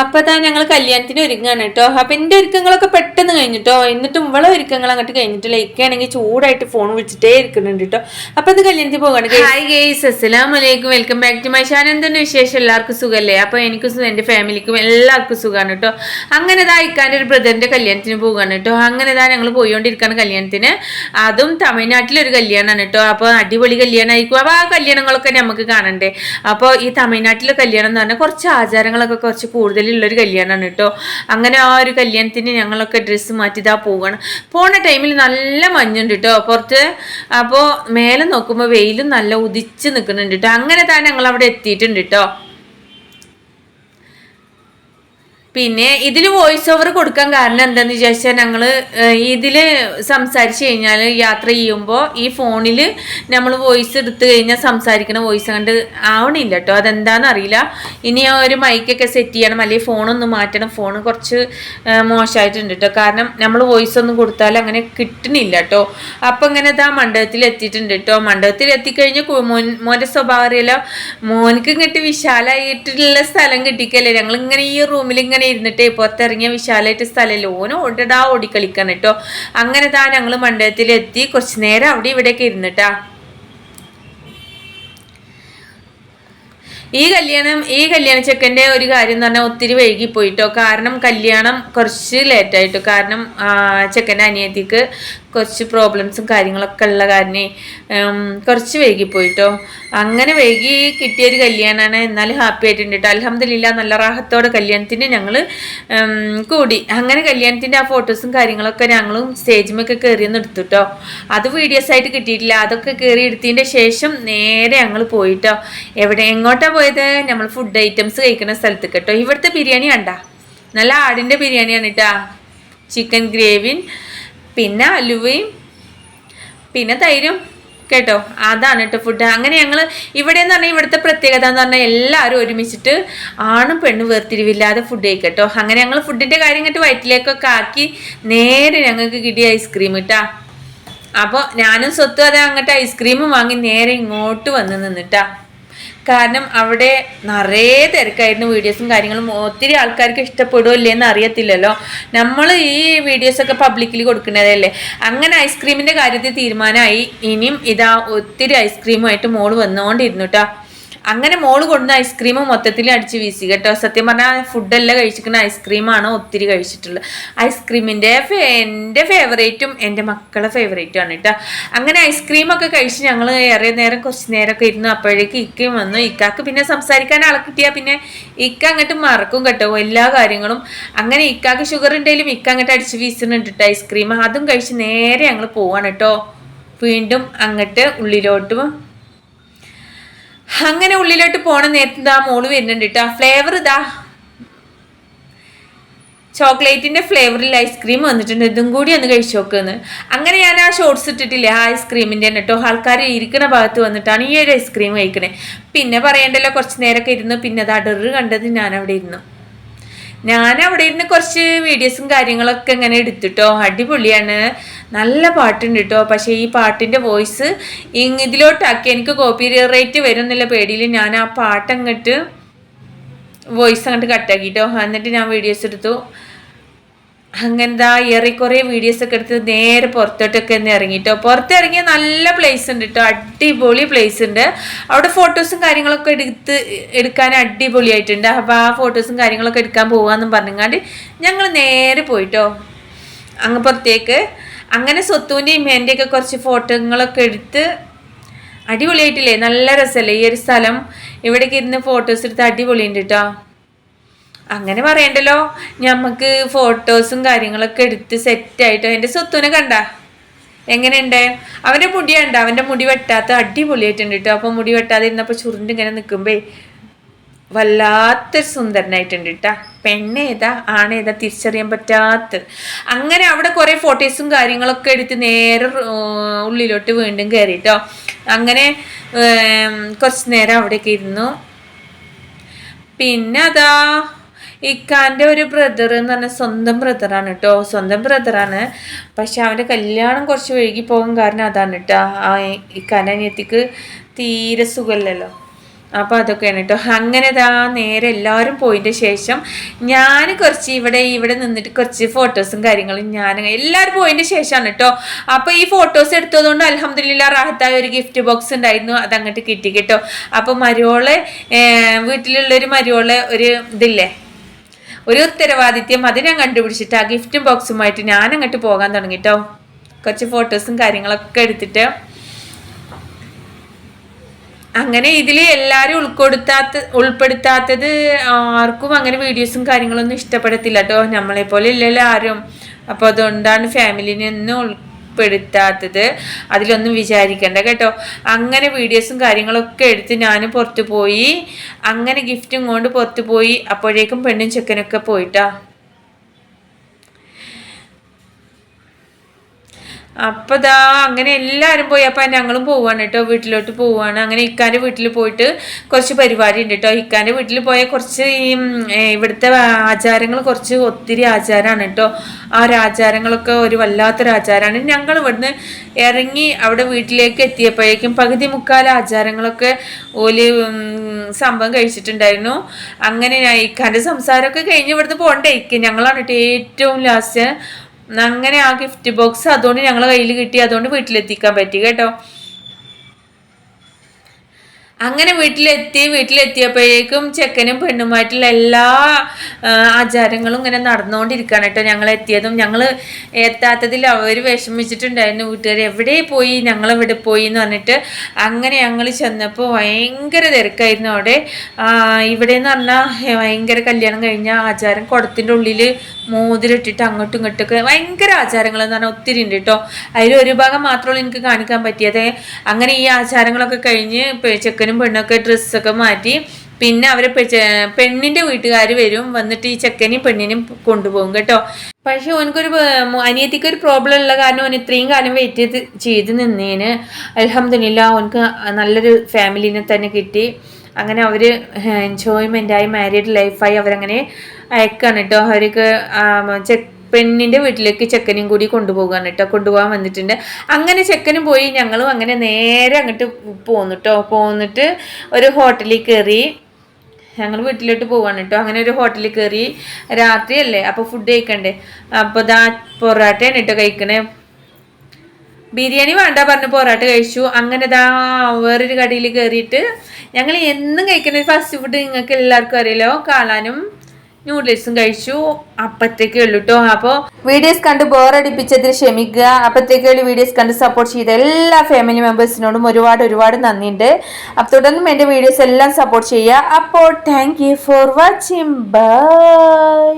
അപ്പൊ താ ഞങ്ങൾ കല്യാണത്തിന് ഒരുങ്ങാണ് കേട്ടോ അപ്പൊ എന്റെ ഒരുക്കങ്ങളൊക്കെ പെട്ടെന്ന് കഴിഞ്ഞിട്ടോ എന്നിട്ടും ഇവളെ ഒരുക്കങ്ങൾ അങ്ങോട്ട് കഴിഞ്ഞിട്ടില്ല. ഇക്കാണെങ്കിൽ ചൂടായിട്ട് ഫോൺ വിളിച്ചിട്ടേ ഇരിക്കുന്നുണ്ട് കേട്ടോ അപ്പൊ ഇത് കല്യാണത്തിന് പോകാണ് guys. Welcome back to my channel എന്തുണ്ട് വിശേഷം? എല്ലാവർക്കും സുഖല്ലേ? അപ്പൊ എനിക്കും എന്റെ ഫാമിലിക്കും എല്ലാവർക്കും സുഖമാണ് കേട്ടോ അങ്ങനെ താ ഇക്കാന്റെ ഒരു ബ്രദറിന്റെ കല്യാണത്തിന് പോകാണ് കേട്ടോ അങ്ങനെ താ ഞങ്ങൾ പോയിക്കൊണ്ടിരിക്കുകയാണ് കല്യാണത്തിന്. അതും തമിഴ്നാട്ടിലൊരു കല്യാണമാണ് കേട്ടോ അപ്പോൾ അടിപൊളി കല്യാണമായിരിക്കും അപ്പോൾ ആ കല്യാണങ്ങളൊക്കെ നമുക്ക് കാണണ്ടേ? അപ്പൊ ഈ തമിഴ്നാട്ടിലെ കല്യാണം എന്ന് പറഞ്ഞാൽ കുറച്ച് ആചാരങ്ങളൊക്കെ കുറച്ച് കൂടുതലുള്ളൊരു കല്യാണമാണ് കേട്ടോ അങ്ങനെ ആ ഒരു കല്യാണത്തിന് ഞങ്ങളൊക്കെ ഡ്രസ്സ് മാറ്റി ഇതാ പോവുകയാണ് പോണ ടൈമിൽ നല്ല മഞ്ഞുണ്ട് കേട്ടോ പുറത്ത് അപ്പോൾ മേലെ നോക്കുമ്പോൾ വെയിലും നല്ല ഉദിച്ച് നിൽക്കുന്നുണ്ട് കേട്ടോ അങ്ങനെ തന്നെ ഞങ്ങൾ അവിടെ എത്തിയിട്ടുണ്ട് കേട്ടോ പിന്നെ ഇതിൽ വോയിസ് ഓവർ കൊടുക്കാൻ കാരണം എന്താണെന്ന് വിചാരിച്ചാൽ ഞങ്ങൾ ഇതിൽ സംസാരിച്ച് കഴിഞ്ഞാൽ യാത്ര ചെയ്യുമ്പോൾ ഈ ഫോണിൽ നമ്മൾ വോയിസ് എടുത്ത് കഴിഞ്ഞാൽ സംസാരിക്കുന്ന വോയിസ് കണ്ട് ആവണില്ല കേട്ടോ അതെന്താണെന്ന് അറിയില്ല. ഇനി ഒരു മൈക്കൊക്കെ സെറ്റ് ചെയ്യണം അല്ലെങ്കിൽ ഫോണൊന്ന് മാറ്റണം. ഫോൺ കുറച്ച് മോശമായിട്ടുണ്ട് കേട്ടോ കാരണം നമ്മൾ വോയിസ് ഒന്നും കൊടുത്താൽ അങ്ങനെ കിട്ടണില്ല കേട്ടോ അപ്പം ഇങ്ങനെ ഇതാ മണ്ഡപത്തിൽ എത്തിയിട്ടുണ്ട് കേട്ടോ മണ്ഡപത്തിൽ എത്തിക്കഴിഞ്ഞാൽ മോൻ മോന്റെ സ്വഭാവം അറിയാലോ. മോനക്ക് ഇങ്ങോട്ട് വിശാലമായിട്ടുള്ള സ്ഥലം കിട്ടിക്കല്ലേ? ഞങ്ങൾ ഇങ്ങനെ ഈ റൂമിൽ ഇങ്ങനെ ഇരുന്നിട്ട് പുറത്തിറങ്ങിയ വിശാലായിട്ട് സ്ഥലമല്ല. ഓന് ഓടിടാ ഓടിക്കളിക്കാൻ കേട്ടോ. അങ്ങനെ താ ഞങ്ങൾ മണ്ഡലത്തിലെത്തി. കുറച്ച് നേരം അവിടെ ഇവിടെയൊക്കെ ഇരുന്നിട്ടാ. ഈ കല്യാണം ഈ കല്യാണ ചെക്കന്റെ ഒരു കാര്യം എന്ന് പറഞ്ഞാൽ ഒത്തിരി വൈകി പോയിട്ടോ. കാരണം കല്യാണം കുറച്ച് ലേറ്റായിട്ടോ കാരണം ചെക്കന്റെ അനിയത്തിക്ക് കുറച്ച് പ്രോബ്ലംസും കാര്യങ്ങളൊക്കെ ഉള്ള കാരണം കുറച്ച് വൈകി പോയിട്ടോ അങ്ങനെ വൈകി കിട്ടിയൊരു കല്യാണമാണ് എന്നാലും ഹാപ്പി ആയിട്ടുണ്ട് കേട്ടോ അലഹമ്മദില്ല നല്ല റാഹത്തോടെ കല്യാണത്തിന് ഞങ്ങൾ കൂടി. അങ്ങനെ കല്യാണത്തിന്റെ ആ ഫോട്ടോസും കാര്യങ്ങളൊക്കെ ഞങ്ങളും സ്റ്റേജിമൊക്കെ കയറിയൊന്ന് എടുത്തു കേട്ടോ അത് വീഡിയോസ് ആയിട്ട് കിട്ടിയിട്ടില്ല. അതൊക്കെ കയറി എടുത്തതിന്റെ ശേഷം നേരെ ഞങ്ങൾ പോയിട്ടോ. എവിടെ എങ്ങോട്ടാണ് പോയത്? നമ്മൾ ഫുഡ് ഐറ്റംസ് കഴിക്കുന്ന സ്ഥലത്ത് കേട്ടോ ഇവിടുത്തെ ബിരിയാണി കണ്ട? നല്ല ആടിന്റെ ബിരിയാണിയാണ് കേട്ടോ ചിക്കൻ ഗ്രേവിയും പിന്നെ അലുവയും പിന്നെ തൈരും കേട്ടോ? അതാണ് കേട്ടോ ഫുഡ് അങ്ങനെ ഞങ്ങൾ ഇവിടെ എന്ന് പറഞ്ഞാൽ ഇവിടുത്തെ പ്രത്യേകത എന്ന് പറഞ്ഞാൽ എല്ലാവരും ഒരുമിച്ചിട്ട് ആണും പെണ്ണും വേർതിരിവില്ലാതെ ഫുഡ് കഴിക്കട്ടോ. അങ്ങനെ ഞങ്ങൾ ഫുഡിന്റെ കാര്യം കേട്ട് വയറ്റിലേക്കൊക്കെ ആക്കി നേരെ ഞങ്ങൾക്ക് കിട്ടിയ ഐസ്ക്രീം കിട്ടാ അപ്പോൾ ഞാനും സ്വത്തും അതെ അങ്ങോട്ട് ഐസ്ക്രീമും വാങ്ങി നേരെ ഇങ്ങോട്ട് വന്ന് നിന്നിട്ടാ. കാരണം അവിടെ നിറയെ തിരക്കായിരുന്നു വീഡിയോസും കാര്യങ്ങളും. ഒത്തിരി ആൾക്കാർക്ക് ഇഷ്ടപ്പെടുമല്ലേ എന്ന് അറിയത്തില്ലല്ലോ. നമ്മൾ ഈ വീഡിയോസൊക്കെ പബ്ലിക്കിൽ കൊടുക്കുന്നതല്ലേ. അങ്ങനെ ഐസ്ക്രീമിന്റെ കാര്യത്തിൽ തീരുമാനമായി. ഇനിയും ഇതാ ഒത്തിരി ഐസ്ക്രീമുമായിട്ട് മോൾ വന്നുകൊണ്ടിരുന്നു കേട്ടോ അങ്ങനെ മോൾ കൊണ്ടുവന്ന ഐസ്ക്രീം മൊത്തത്തിൽ അടിച്ച് വീശി കേട്ടോ. സത്യം പറഞ്ഞാൽ ഫുഡെല്ലാം കഴിച്ചിരിക്കുന്ന ഐസ്ക്രീമാണ് ഒത്തിരി കഴിച്ചിട്ടുള്ളത്. ഐസ്ക്രീമിന്റെ എന്റെ ഫേവറേറ്റും എന്റെ മക്കളെ ഫേവറേറ്റും ആണ് കേട്ടോ. അങ്ങനെ ഐസ്ക്രീമൊക്കെ കഴിച്ച് ഞങ്ങൾ ഏറെ നേരം കുറച്ച് നേരമൊക്കെ ഇരുന്നു അപ്പോഴേക്ക് ഇക്കയും വന്നു. ഇക്കാക്ക് പിന്നെ സംസാരിക്കാൻ ആളെ കിട്ടിയാൽ പിന്നെ ഇക്ക അങ്ങോട്ട് മറക്കും കേട്ടോ എല്ലാ കാര്യങ്ങളും. അങ്ങനെ ഇക്കാക്ക് ഷുഗർ ഉണ്ടെങ്കിലും ഇക്ക അങ്ങോട്ട് അടിച്ച് വീശുന്നുണ്ട് കേട്ടോ ഐസ്ക്രീം അതും കഴിച്ച് നേരെ ഞങ്ങൾ പോവാണ് കേട്ടോ. വീണ്ടും അങ്ങോട്ട് ഉള്ളിലോട്ട് അങ്ങനെ ഉള്ളിലോട്ട് പോണ നേരത്തെ ഇതാ മോൾ വരുന്നുണ്ട് കേട്ടോ ഫ്ലേവർ ഇതാ ചോക്ലേറ്റിന്റെ ഫ്ലേവറിൽ ഐസ്ക്രീം വന്നിട്ടുണ്ട്. ഇതും കൂടി ഒന്ന് കഴിച്ചു നോക്കുന്ന് അങ്ങനെ ഞാൻ ആ ഷോർട്സ് ഇട്ടിട്ടില്ലേ? ആ ഐസ്ക്രീമിന്റെ കേട്ടോ ആൾക്കാർ ഇരിക്കുന്ന ഭാഗത്ത് വന്നിട്ടാണ് ഈ ഒരു ഐസ്ക്രീം കഴിക്കണേ. പിന്നെ പറയണ്ടല്ലോ കുറച്ച് നേരമൊക്കെ ഇരുന്നു. പിന്നെ അത് അടറ് കണ്ടത് ഞാൻ അവിടെ ഇരുന്നു. ഞാൻ അവിടെ ഇരുന്ന് കുറച്ച് വീഡിയോസും കാര്യങ്ങളൊക്കെ ഇങ്ങനെ എടുത്തിട്ടോ അടിപൊളിയാണ്. നല്ല പാട്ടുണ്ട് കേട്ടോ പക്ഷേ ഈ പാട്ടിന്റെ വോയിസ് ഇതിലോട്ടാക്കി എനിക്ക് കോപ്പി റേറ്റ് വരും എന്നുള്ള പേടിയിൽ ഞാൻ ആ പാട്ടങ്ങട്ട് വോയിസ് അങ്ങോട്ട് കട്ടാക്കിട്ടോ എന്നിട്ട് ഞാൻ വീഡിയോസ് എടുത്തു. അങ്ങനെന്താ ഏറെക്കുറെ വീഡിയോസ് ഒക്കെ എടുത്ത് നേരെ പുറത്തോട്ടൊക്കെ ഒന്ന് ഇറങ്ങിട്ടോ പുറത്തിറങ്ങിയ നല്ല പ്ലേസ് ഉണ്ട് കേട്ടോ അടിപൊളി പ്ലേസ് ഉണ്ട്. അവിടെ ഫോട്ടോസും കാര്യങ്ങളൊക്കെ എടുത്ത് എടുക്കാൻ അടിപൊളിയായിട്ടുണ്ട്. അപ്പോൾ ആ ഫോട്ടോസും കാര്യങ്ങളൊക്കെ എടുക്കാൻ പോകാമെന്നും പറഞ്ഞങ്ങാണ്ട് ഞങ്ങൾ നേരെ പോയിട്ടോ അങ്ങ് പുറത്തേക്ക് അങ്ങനെ സ്വത്തുവിന്റെയും എന്റെയൊക്കെ കുറച്ച് ഫോട്ടോകളൊക്കെ എടുത്ത് അടിപൊളിയായിട്ടില്ലേ? നല്ല രസമല്ലേ ഈ ഒരു സ്ഥലം ഇവിടേക്ക് ഇരുന്ന് ഫോട്ടോസ് എടുത്ത് അടിപൊളിയുണ്ട് കേട്ടോ അങ്ങനെ പറയണ്ടല്ലോ. ഞമ്മക്ക് ഫോട്ടോസും കാര്യങ്ങളൊക്കെ എടുത്ത് സെറ്റായിട്ടോ എന്റെ സ്വത്തുവിനെ കണ്ട. എങ്ങനെയുണ്ട്? അവന്റെ മുടിയുണ്ട് അവന്റെ മുടി വെട്ടാത്ത അടിപൊളിയായിട്ടുണ്ട് കേട്ടോ അപ്പോൾ മുടി വെട്ടാതെ ഇരുന്നപ്പോൾ ചുരുണ്ട് ഇങ്ങനെ നിൽക്കുമ്പേ വല്ലാത്തൊരു സുന്ദരനായിട്ടുണ്ട് കേട്ടാ പെണ്ണേതാ ആണേതാ തിരിച്ചറിയാൻ പറ്റാത്ത. അങ്ങനെ അവിടെ കുറേ ഫോട്ടോസും കാര്യങ്ങളൊക്കെ എടുത്ത് നേരെ ഉള്ളിലോട്ട് വീണ്ടും കയറിട്ടോ അങ്ങനെ കുറച്ച് നേരം അവിടെയൊക്കെ ഇരുന്നു. പിന്നെ അതാ ഇക്കാന്റെ ഒരു ബ്രദർ എന്ന് പറഞ്ഞാൽ സ്വന്തം ബ്രദറാണ് കേട്ടോ സ്വന്തം ബ്രദറാണ് പക്ഷെ അവന്റെ കല്യാണം കുറച്ച് വൈകി പോകും കാരണം അതാണ് കേട്ടോ ആ ഇക്കാന്റെ അനിയത്തിക്ക് തീരെ സുഖമില്ലല്ലോ. അപ്പോൾ അതൊക്കെയാണ് കേട്ടോ അങ്ങനെ ഇതാ നേരെ എല്ലാവരും പോയതിന്റെ ശേഷം ഞാൻ കുറച്ച് ഇവിടെ ഇവിടെ നിന്നിട്ട് കുറച്ച് ഫോട്ടോസും കാര്യങ്ങളും ഞാൻ എല്ലാവരും പോയതിന്റെ ശേഷമാണ് കേട്ടോ അപ്പോൾ ഈ ഫോട്ടോസ് എടുത്തതുകൊണ്ട് അലഹമ്മദില്ല റാഹത്തായ ഒരു ഗിഫ്റ്റ് ബോക്സ് ഉണ്ടായിരുന്നു. അത് അങ്ങോട്ട് കിട്ടി. കേട്ടോ അപ്പോൾ മരുവോളെ വീട്ടിലുള്ളൊരു മരുവോളെ ഒരു ഇതില്ലേ? ഒരു ഉത്തരവാദിത്യം അത് ഞാൻ കണ്ടുപിടിച്ചിട്ട് ആ ഗിഫ്റ്റും ബോക്സുമായിട്ട് ഞാൻ അങ്ങോട്ട് പോകാൻ തുടങ്ങി കേട്ടോ കുറച്ച് ഫോട്ടോസും കാര്യങ്ങളൊക്കെ എടുത്തിട്ട് അങ്ങനെ ഇതിൽ എല്ലാവരും ഉൾക്കൊടുത്താത്ത ഉൾപ്പെടുത്താത്തത് ആർക്കും അങ്ങനെ വീഡിയോസും കാര്യങ്ങളൊന്നും ഇഷ്ടപ്പെടത്തില്ല കേട്ടോ നമ്മളെപ്പോലെ ഇല്ലല്ലോ ആരും. അപ്പോൾ അതുകൊണ്ടാണ് ഫാമിലിനെ ഒന്നും ഉൾപ്പെടുത്താത്തത്. അതിലൊന്നും വിചാരിക്കണ്ട കേട്ടോ. അങ്ങനെ വീഡിയോസും കാര്യങ്ങളൊക്കെ എടുത്ത് ഞാൻ പുറത്ത് പോയി. അങ്ങനെ ഗിഫ്റ്റും കൊണ്ട് പുറത്ത് പോയി. അപ്പോഴേക്കും പെണ്ണും ചെക്കനൊക്കെ പോയിട്ടാ. അപ്പോൾ ദാ അങ്ങനെ എല്ലാരും പോയി. അപ്പം ഞങ്ങളും പോവാണ് കേട്ടോ വീട്ടിലോട്ട് പോവാണ്. അങ്ങനെ ഇക്കാന്റെ വീട്ടിൽ പോയിട്ട് കുറച്ച് പരിപാടി ഉണ്ട് കേട്ടോ ഇക്കാന്റെ വീട്ടിൽ പോയ കുറച്ച് ഈ ഇവിടുത്തെ ആചാരങ്ങൾ കുറച്ച് ഒത്തിരി ആചാരമാണ് കേട്ടോ ആ ഒരു ആചാരങ്ങളൊക്കെ ഒരു വല്ലാത്തൊരു ആചാരമാണ് ഞങ്ങൾ ഇവിടുന്ന് ഇറങ്ങി അവിടെ വീട്ടിലേക്ക് എത്തിയപ്പോഴേക്കും പകുതി മുക്കാൽ ആചാരങ്ങളൊക്കെ ഓൽ സംഭവം കഴിച്ചിട്ടുണ്ടായിരുന്നു. അങ്ങനെ ഇക്കാന്റെ സംസാരമൊക്കെ കഴിഞ്ഞ് ഇവിടുന്ന് പോകണ്ടേ. ഇക്ക ഞങ്ങളാണ് കേട്ടോ ഏറ്റവും ലാസ്റ്റ് അങ്ങനെ ആ ഗിഫ്റ്റ് ബോക്സ് അതുകൊണ്ട് ഞങ്ങളെ കയ്യിൽ കിട്ടി. അതുകൊണ്ട് വീട്ടിലെത്തിക്കാൻ പറ്റി കേട്ടോ. അങ്ങനെ വീട്ടിലെത്തി വീട്ടിലെത്തിയപ്പോഴേക്കും ചെക്കനും പെണ്ണുമായിട്ടുള്ള എല്ലാ ആചാരങ്ങളും ഇങ്ങനെ നടന്നുകൊണ്ടിരിക്കുകയാണ് കേട്ടോ ഞങ്ങൾ എത്തിയതും. ഞങ്ങൾ എത്താത്തതിൽ അവർ വിഷമിച്ചിട്ടുണ്ടായിരുന്നു. വീട്ടുകാർ എവിടെ പോയി? ഞങ്ങൾ എവിടെ പോയി എന്ന് പറഞ്ഞിട്ട് അങ്ങനെ ഞങ്ങൾ ചെന്നപ്പോൾ ഭയങ്കര തിരക്കായിരുന്നു അവിടെ. ഇവിടെ എന്ന് പറഞ്ഞാൽ ഭയങ്കര കല്യാണം കഴിഞ്ഞ ആചാരം കുടത്തിന്റെ ഉള്ളിൽ മോതിരിട്ടിട്ട് അങ്ങോട്ടും ഇങ്ങോട്ടൊക്കെ ഭയങ്കര ആചാരങ്ങൾ എന്ന് പറഞ്ഞാൽ ഒത്തിരി ഉണ്ട് കേട്ടോ. അതിൽ ഒരു ഭാഗം മാത്രമേ എനിക്ക് കാണിക്കാൻ പറ്റിയത്. അങ്ങനെ ഈ ആചാരങ്ങളൊക്കെ കഴിഞ്ഞ് പെ- ചെക്കനും പെണ്ണൊക്കെ ഡ്രസ്സൊക്കെ മാറ്റി പിന്നെ അവരെ പെണ്ണിന്റെ വീട്ടുകാർ വരും. വന്നിട്ട് ഈ ചെക്കനെയും പെണ്ണിനെയും കൊണ്ടുപോകും കേട്ടോ. പക്ഷെ ഓനക്കൊരു അനിയത്തിക്ക് ഒരു പ്രോബ്ലം ഉള്ള കാരണം ഓൻ ഇത്രയും കാലം വെയിറ്റ് ചെയ്ത് ചെയ്ത് നിന്നേന്. അലഹമില്ല ഓനക്ക് നല്ലൊരു ഫാമിലിനെ തന്നെ കിട്ടി. അങ്ങനെ അവർ എൻജോയ്മെന്റായി മാരീഡ് ലൈഫായി അവരങ്ങനെ അയക്കാണ് കേട്ടോ. അവർക്ക് ചെക്ക് പെണ്ണിന്റെ വീട്ടിലേക്ക് ചെക്കനും കൂടി കൊണ്ടുപോകാൻ കേട്ടോ കൊണ്ടുപോകാൻ വന്നിട്ടുണ്ട്. അങ്ങനെ ചെക്കനും പോയി ഞങ്ങളും അങ്ങനെ നേരെ അങ്ങോട്ട് പോന്നു കേട്ടോ പോന്നിട്ട് ഒരു ഹോട്ടലിൽ കയറി ഞങ്ങൾ വീട്ടിലോട്ട് പോവാണ് കേട്ടോ അങ്ങനെ ഒരു ഹോട്ടലിൽ കയറി രാത്രിയല്ലേ അപ്പോൾ ഫുഡ് കഴിക്കണ്ടേ? അപ്പോൾ ദാ പൊറാട്ടയാണ് കേട്ടോ കഴിക്കണേ. ബിരിയാണി വേണ്ട പറഞ്ഞ് പൊറോട്ട കഴിച്ചു. അങ്ങനെ ദാ വേറൊരു കടയിൽ കയറിയിട്ട് ഞങ്ങൾ എന്നും കഴിക്കുന്ന ഫസ്റ്റ് ഫുഡ് നിങ്ങൾക്ക് എല്ലാവർക്കും അറിയാലോ കാളാനും നൂഡിൽസും കഴിച്ചു. അപ്പത്തേക്കേ ഉള്ളൂ കേട്ടോ അപ്പോൾ വീഡിയോസ് കണ്ട് ബോറടിപ്പിച്ചതിൽ ക്ഷമിക്കുക. അപ്പത്തേക്കേ ഉള്ള വീഡിയോസ് കണ്ട് സപ്പോർട്ട് ചെയ്ത എല്ലാ ഫാമിലി മെമ്പേഴ്സിനോടും ഒരുപാട് ഒരുപാട് നന്ദിയുണ്ട്. അപ്പൊ തുടർന്നും എന്റെ വീഡിയോസ് എല്ലാം സപ്പോർട്ട് ചെയ്യുക. അപ്പോ thank you for watching bye